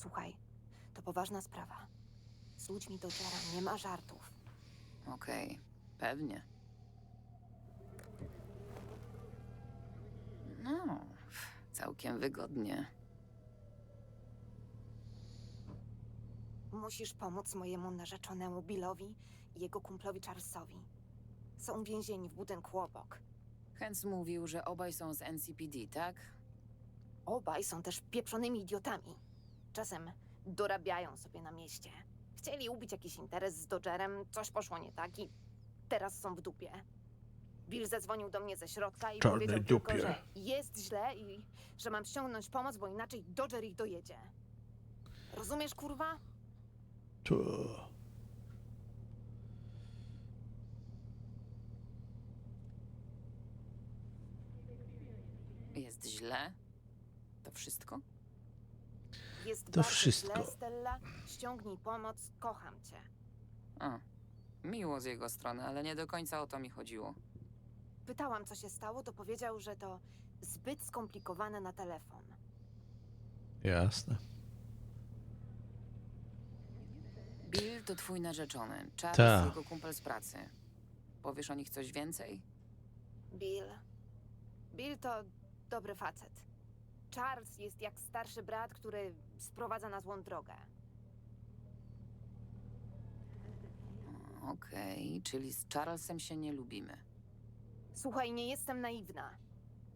Słuchaj, to poważna sprawa. Z ludźmi Dodgera nie ma żartów. Okej, pewnie. No, całkiem wygodnie. Musisz pomóc mojemu narzeczonemu Billowi i jego kumplowi Charlesowi. Są więzieni w budynku obok. Hens mówił, że obaj są z NCPD, tak? Obaj są też pieprzonymi idiotami. Czasem dorabiają sobie na mieście. Chcieli ubić jakiś interes z Dodgerem, coś poszło nie tak i teraz są w dupie. Bill zadzwonił do mnie ze środka i Czarnej powiedział tylko, dupie. że jest źle i że mam ściągnąć pomoc, bo inaczej Dodger ich dojedzie. Rozumiesz, kurwa? To... Jest źle? To wszystko? Jest To bardzo wszystko. źle, Stella. Ściągnij pomoc, kocham cię. A, miło z jego strony, ale nie do końca o to mi chodziło. Pytałam, co się stało, to powiedział, że to zbyt skomplikowane na telefon. Jasne. Bill to twój narzeczony, Charles Ta. jego kumpel z pracy. Powiesz o nich coś więcej? Bill. Bill to dobry facet. Charles jest jak starszy brat, który sprowadza na złą drogę. Okej, czyli z Charlesem się nie lubimy. Słuchaj, nie jestem naiwna.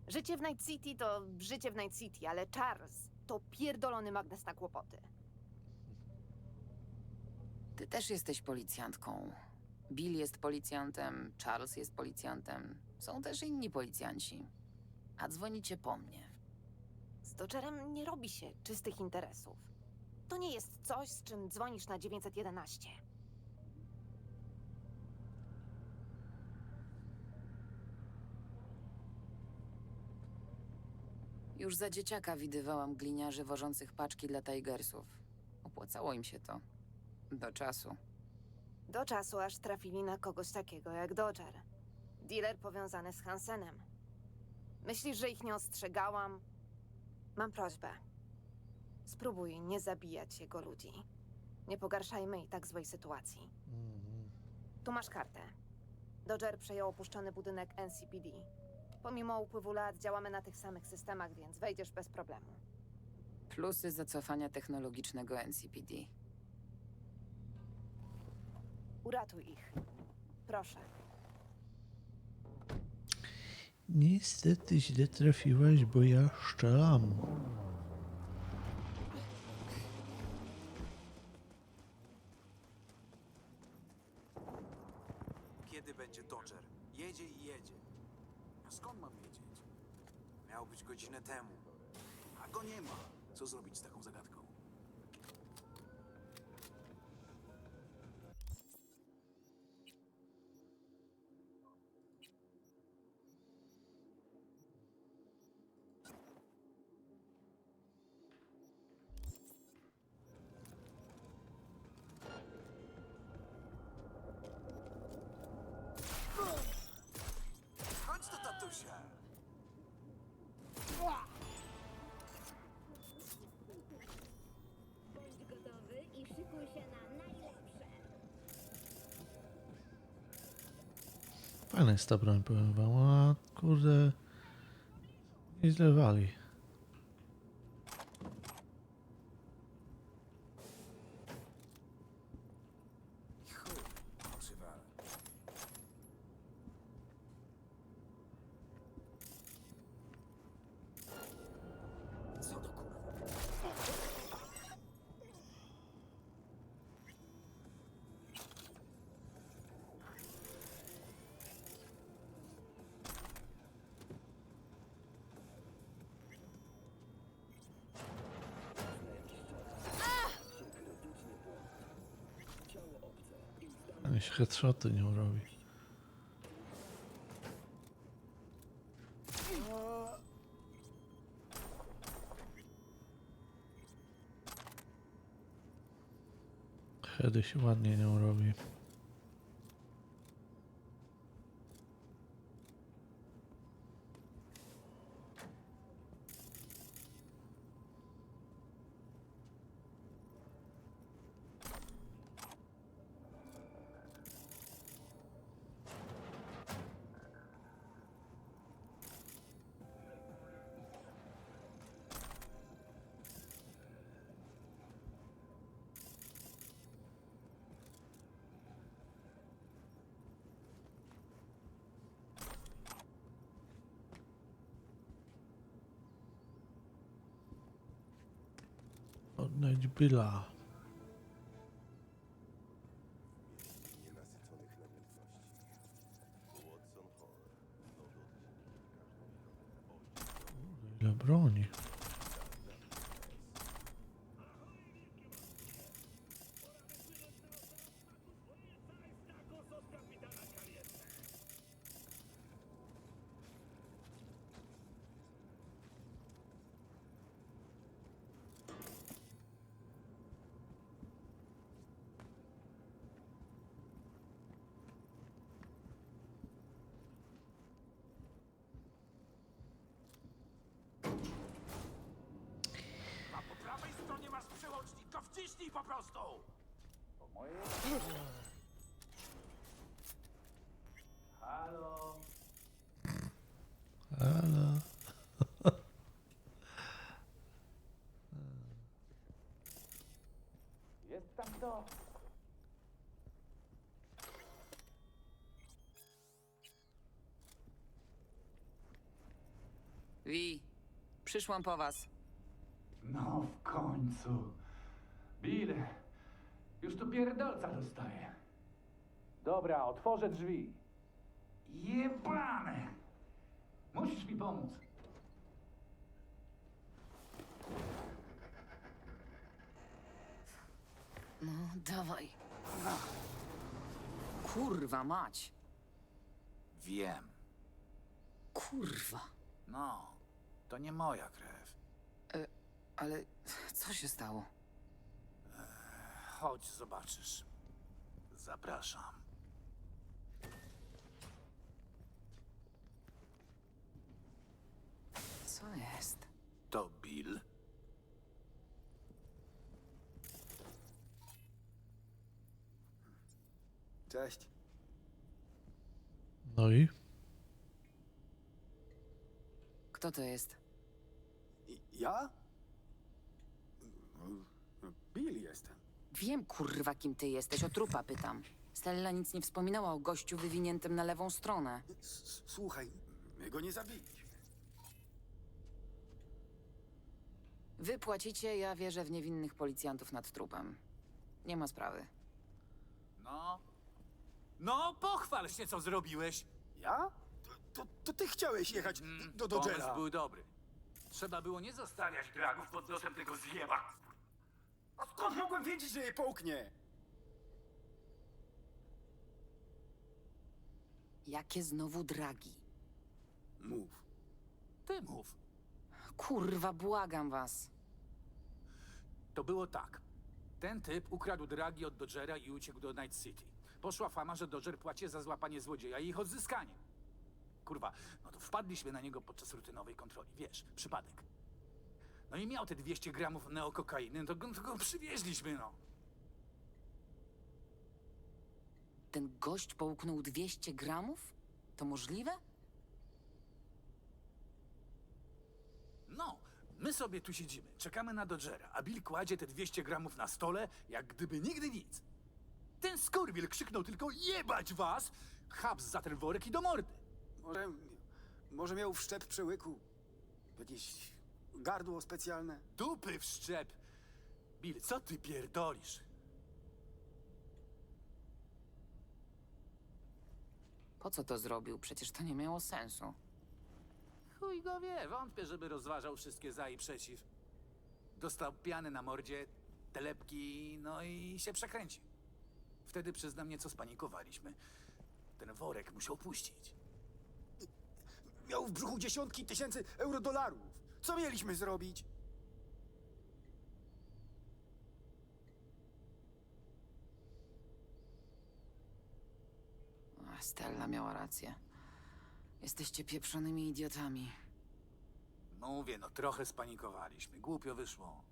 Życie w Night City to życie w Night City, ale Charles to pierdolony magnes na kłopoty. Ty też jesteś policjantką. Bill jest policjantem, Charles jest policjantem. Są też inni policjanci. A dzwonicie po mnie. Z Dodgerem nie robi się czystych interesów. To nie jest coś, z czym dzwonisz na 911. Już za dzieciaka widywałam gliniarzy wożących paczki dla Tigersów. Opłacało im się to. Do czasu. Do czasu, aż trafili na kogoś takiego jak Dodger. Dealer powiązany z Hansenem. Myślisz, że ich nie ostrzegałam? Mam prośbę. Spróbuj nie zabijać jego ludzi. Nie pogarszajmy i tak złej sytuacji. Tu masz kartę. Dodger przejął opuszczony budynek NCPD. Pomimo upływu lat działamy na tych samych systemach, więc wejdziesz bez problemu. Plusy zacofania technologicznego NCPD. Uratuj ich. Proszę. Niestety źle trafiłaś, bo ja szczelam. Fajna jest ta broń, powiem wam. Kurde... Nieźle wali. Chuj, przywalę. Co do kurwa? Ale się headshoty nie robi. Heady się ładnie nie robi. Billa. Ile broni. A po prawej stronie masz przełącznik, to wciśnij po prostu! Halo? Ale... Jest tam kto? Wi, przyszłam po was. No w końcu. Bill, już tu pierdolca dostaję. Dobra, otworzę drzwi. Jebane! Musisz mi pomóc. No, dawaj. Kurwa mać. Wiem. Kurwa. No, to nie moja krew. Ale co się stało? Chodź, zobaczysz. Zapraszam. Co jest? To Bill. Cześć. No i? Kto to jest? I, ja? Bill jestem. Wiem, kurwa, kim ty jesteś. O trupa pytam. Stella nic nie wspominała o gościu wywiniętym na lewą stronę. S- Słuchaj, my go nie zabiliśmy. Wy płacicie, ja wierzę w niewinnych policjantów nad trupem. Nie ma sprawy. No. No, pochwal się, co zrobiłeś. Ja? To, to, to ty chciałeś jechać do, do Pomysł Dodgera. był dobry. Trzeba było nie zostawiać dragów pod nosem tego zjeba. A skąd mogłem wiedzieć, że je połknie? Jakie znowu dragi? Mów. Ty mów. Kurwa, błagam was. To było tak. Ten typ ukradł dragi od Dodgera i uciekł do Night City. Poszła fama, że Dodger płaci za złapanie złodzieja i ich odzyskanie. Kurwa, no to wpadliśmy na niego podczas rutynowej kontroli, wiesz, przypadek. No i miał te 200 gramów neokokainy, no to, go- to go przywieźliśmy, no. Ten gość połknął 200 gramów? To możliwe? No, my sobie tu siedzimy, czekamy na Dodgera, a Bill kładzie te 200 gramów na stole, jak gdyby nigdy nic. Ten skurwiel krzyknął tylko jebać was, chaps za ten worek i do mordy. Może, może miał wszczep przełyku. Jakieś gardło specjalne. Dupy w szczep. Bill, co ty pierdolisz? Po co to zrobił? Przecież to nie miało sensu. Chuj go wie, wątpię, żeby rozważał wszystkie za i przeciw. Dostał piany na mordzie, telepki, no i się przekręcił. Wtedy przyznam nieco spanikowaliśmy. Ten worek musiał puścić. Miał w brzuchu dziesiątki tysięcy eurodolarów. Co mieliśmy zrobić? Stella miała rację. Jesteście pieprzonymi idiotami. Mówię, no trochę spanikowaliśmy. Głupio wyszło.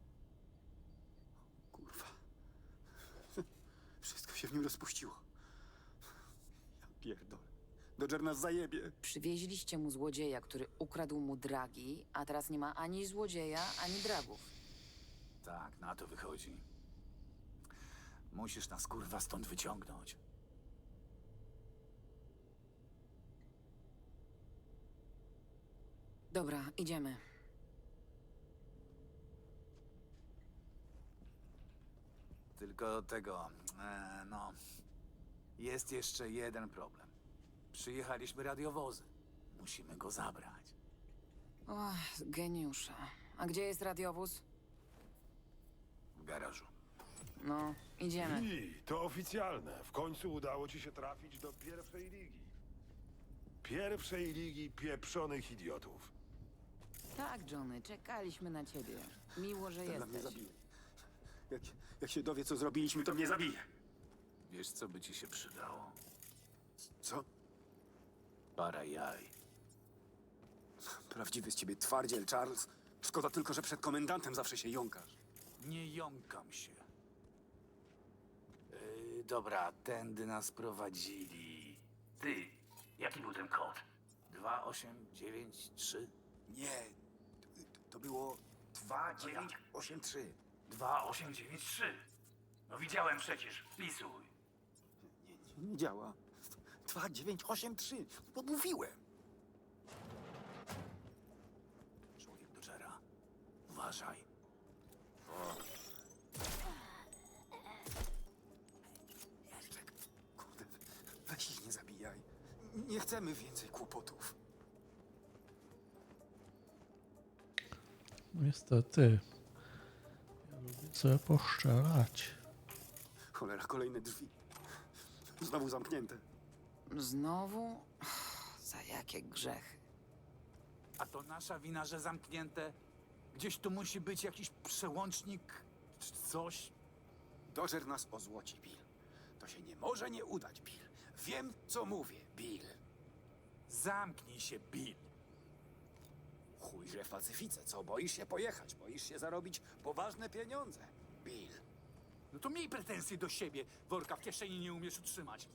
Kurwa. Wszystko się w nim rozpuściło. Ja pierdolę. Dodger nas zajebie. Przywieźliście mu złodzieja, który ukradł mu dragi, a teraz nie ma ani złodzieja, ani dragów. Tak, na to wychodzi. Musisz nas kurwa stąd wyciągnąć. Dobra, idziemy. Tylko tego, e, no. Jest jeszcze jeden problem. Przyjechaliśmy radiowozem. Musimy go zabrać. Och, geniusza. A gdzie jest radiowóz? W garażu. No, idziemy. I to oficjalne. W końcu udało ci się trafić do pierwszej ligi. Pierwszej ligi pieprzonych idiotów. Tak, Johnny, czekaliśmy na ciebie. Miło, że Ten na mnie jesteś. zabije. Jak, jak się dowie, co zrobiliśmy, to mnie zabije. Wiesz, co by ci się przydało? Co? Para jaj. Prawdziwy z ciebie twardziel, Charles. Szkoda tylko, że przed komendantem zawsze się jąkasz. Nie jąkam się. Yy, dobra, tędy nas prowadzili. Ty, jaki był ten kod? 2893? Nie, to było 2983. 2893. No widziałem przecież, wpisuj. Nie, nie, nie działa. 2983. No mówiłem. Człowiek Dodgera. Uważaj. Czek, kurde, weź ich nie zabijaj. Nie chcemy więcej kłopotów. Niestety. Ja lubię sobie poszczelać. Cholera, kolejne drzwi. Znowu zamknięte. Znowu? Za jakie grzechy? A to nasza wina, że zamknięte? Gdzieś tu musi być jakiś przełącznik czy coś. Dodger nas ozłoci, Bill. To się nie może nie udać, Bill. Wiem, co mówię, Bill. Zamknij się, Bill. Chujże w Pacyfice, co? Boisz się pojechać, boisz się zarobić poważne pieniądze. Bill, No to miej pretensje do siebie. Worka w kieszeni nie umiesz utrzymać.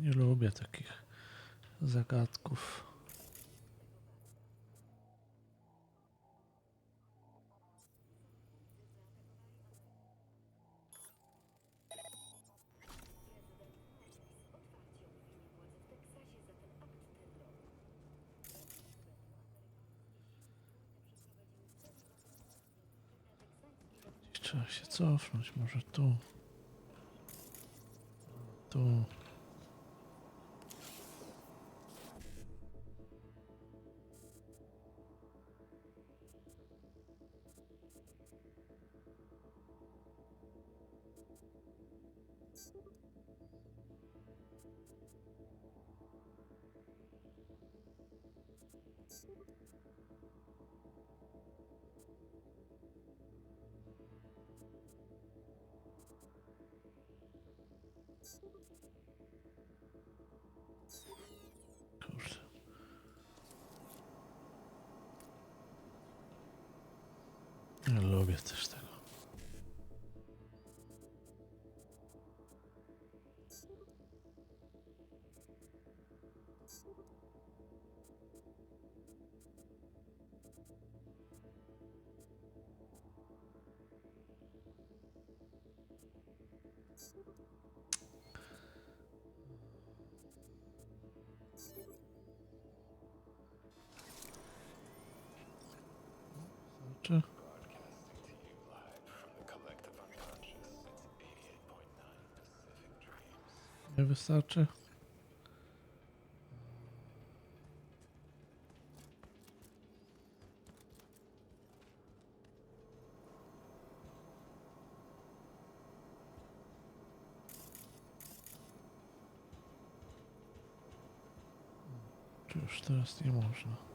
Nie lubię takich zagadków. Trzeba się cofnąć, może tu. Tu. Kurde. Nie lubię też tego. Czy? Nie wystarczy? Czy już teraz nie można?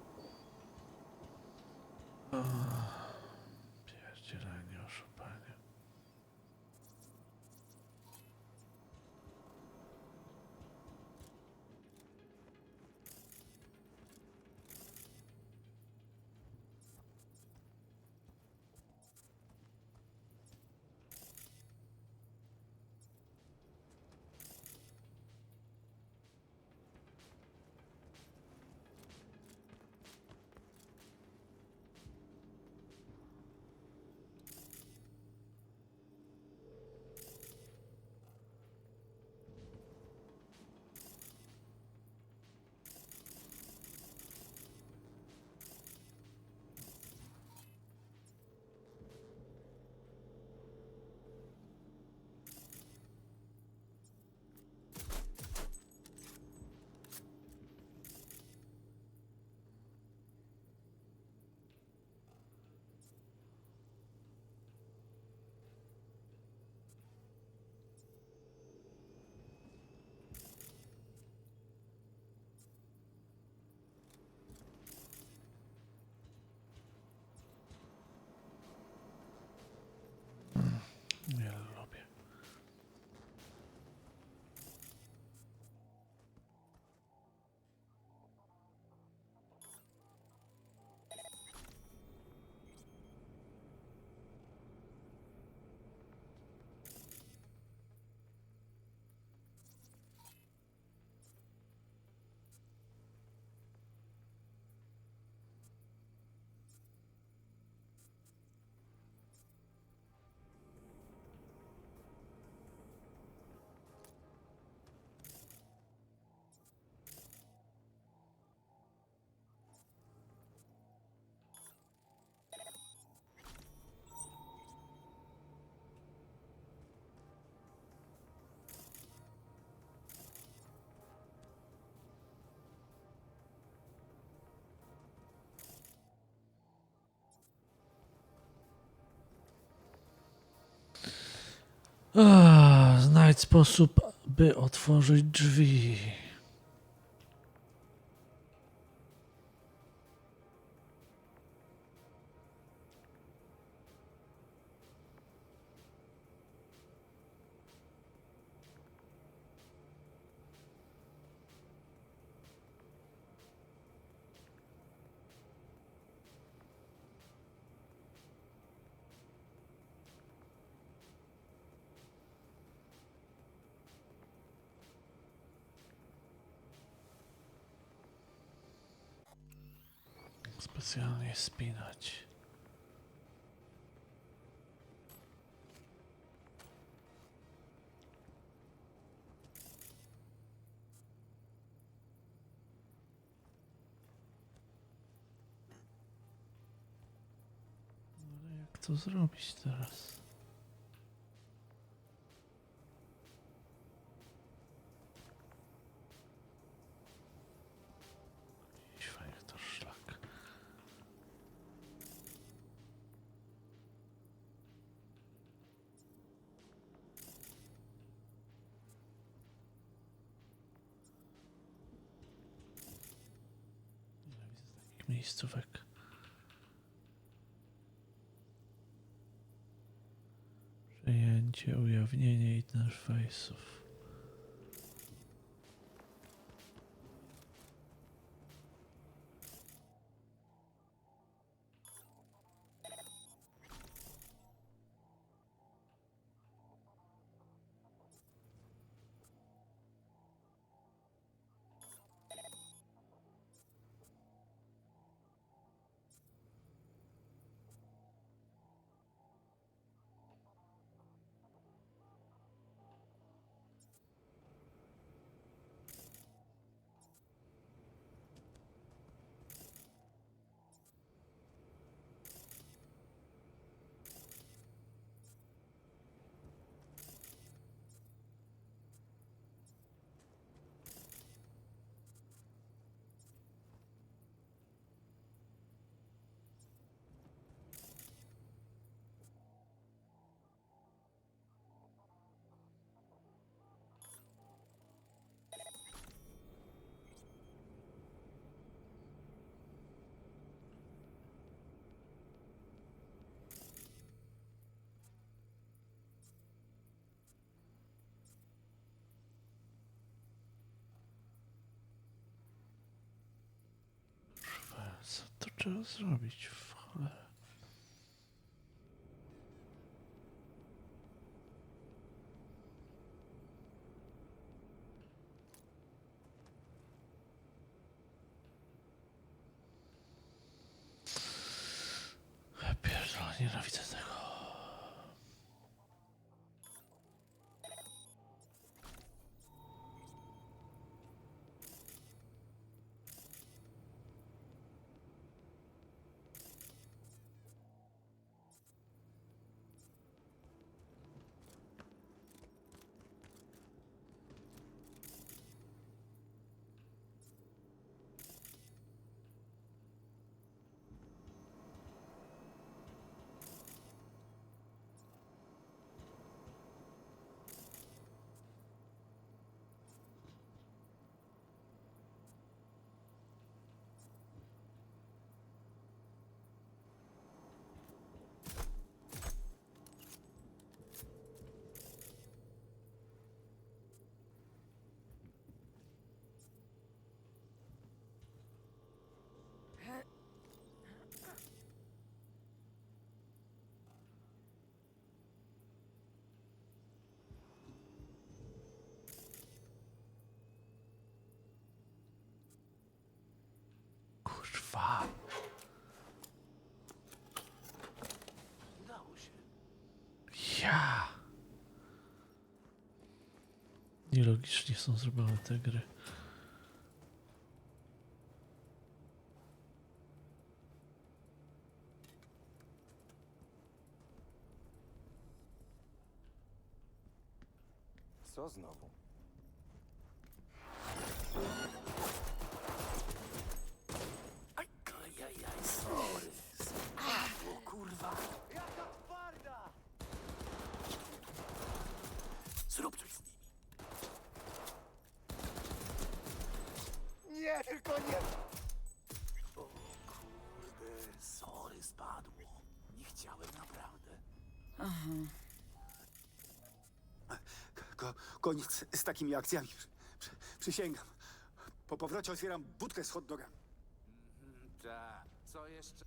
Ah, znajdź sposób, by otworzyć drzwi. Specjalnie spinać. Ale zrobić teraz? inner face of Co to trzeba zrobić w cholerę? Ja Pierdolę, nienawidzę tego. Kurwa. Udało się. Ja. Nielogicznie są zrobione te gry. Co znowu? Koniec z takimi akcjami. Przy przy przysięgam. Po powrocie otwieram budkę z hot dogami. Mhm, Tak, co jeszcze?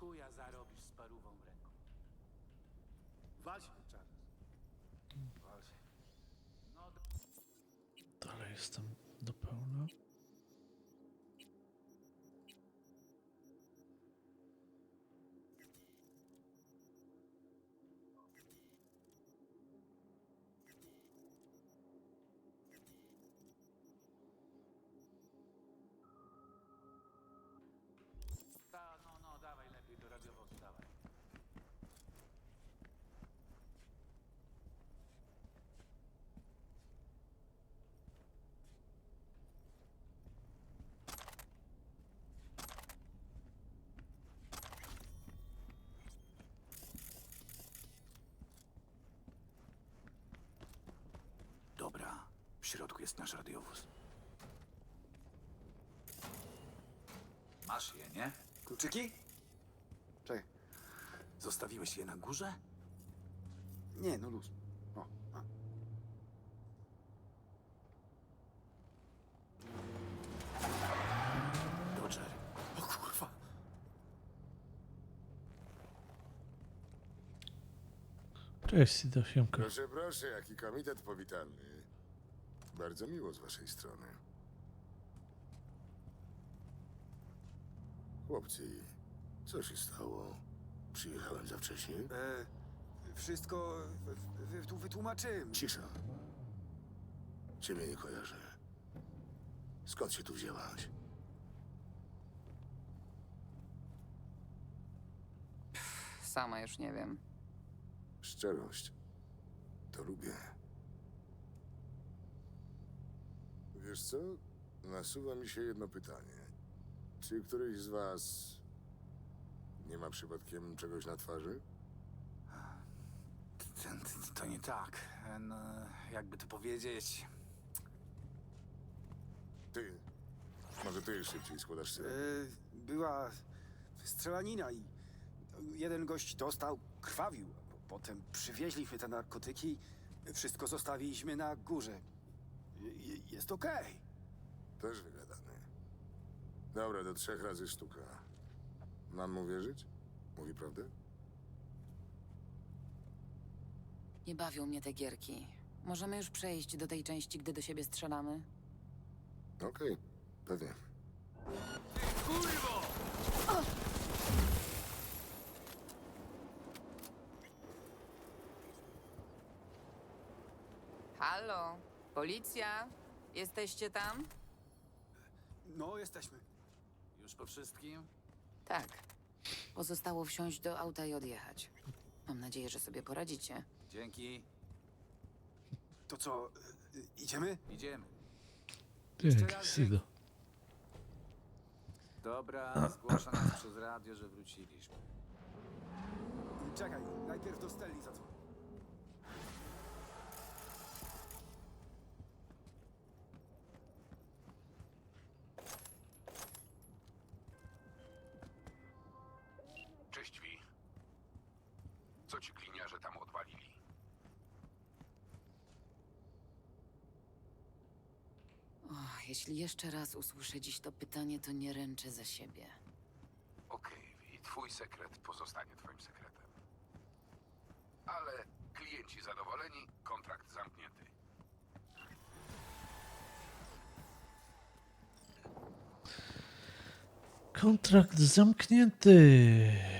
Chuja zarobisz z parówą w ręku. Wal się, Charles. Wal się. No, d- Dalej jestem do pełna. ta, no, no, dawaj lepiej do radiowozu, dawaj. Dobra, w środku jest nasz radiowóz. Masz je, nie? Kluczyki? Czekaj. Zostawiłeś je na górze? Nie, no luz. O, a. Dodger. o kurwa. Cześć, Sido, siemka. Proszę, proszę, jaki komitet powitalny. Bardzo miło z waszej strony. Chłopcy, co się stało? Przyjechałem za wcześnie? E, wszystko wy, wy, tu wytłumaczymy. Cisza. Ciebie nie kojarzę. Skąd się tu wzięłaś? Sama już nie wiem. Szczerość. To lubię. Wiesz co? Nasuwa mi się jedno pytanie. Czy któryś z was nie ma przypadkiem czegoś na twarzy? To nie tak. No, jakby to powiedzieć. Ty. Może ty szybciej składasz się. była strzelanina i jeden gość dostał, krwawił. Potem przywieźliśmy te narkotyki, wszystko zostawiliśmy na górze. Je- Jest okej. Też wygadany. Dobra, do trzech razy sztuka. Mam mu wierzyć? Mówi prawdę? Nie bawią mnie te gierki. Możemy już przejść do tej części, gdy do siebie strzelamy? Okej, pewnie. Halo? Policja? Jesteście tam? No, jesteśmy. Już po wszystkim? Tak. Pozostało wsiąść do auta i odjechać. Mam nadzieję, że sobie poradzicie. Dzięki. To co, e, idziemy? Idziemy. Jeszcze raz. Dobra, zgłasza nas przez radio, że wróciliśmy. Czekaj, najpierw do Steli zadzwoń. Jeśli jeszcze raz usłyszę dziś to pytanie, to nie ręczę za siebie. Okej, Wi, twój sekret pozostanie twoim sekretem. Ale klienci zadowoleni, kontrakt zamknięty. Kontrakt zamknięty.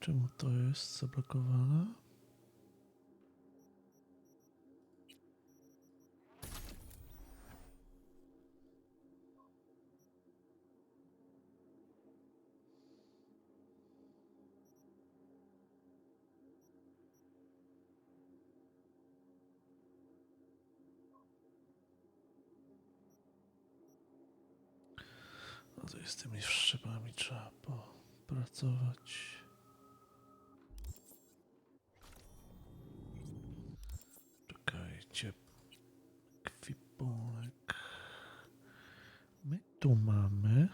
Czemu to jest zablokowane? No to tymi szczepami trzeba popracować. Tu mamy.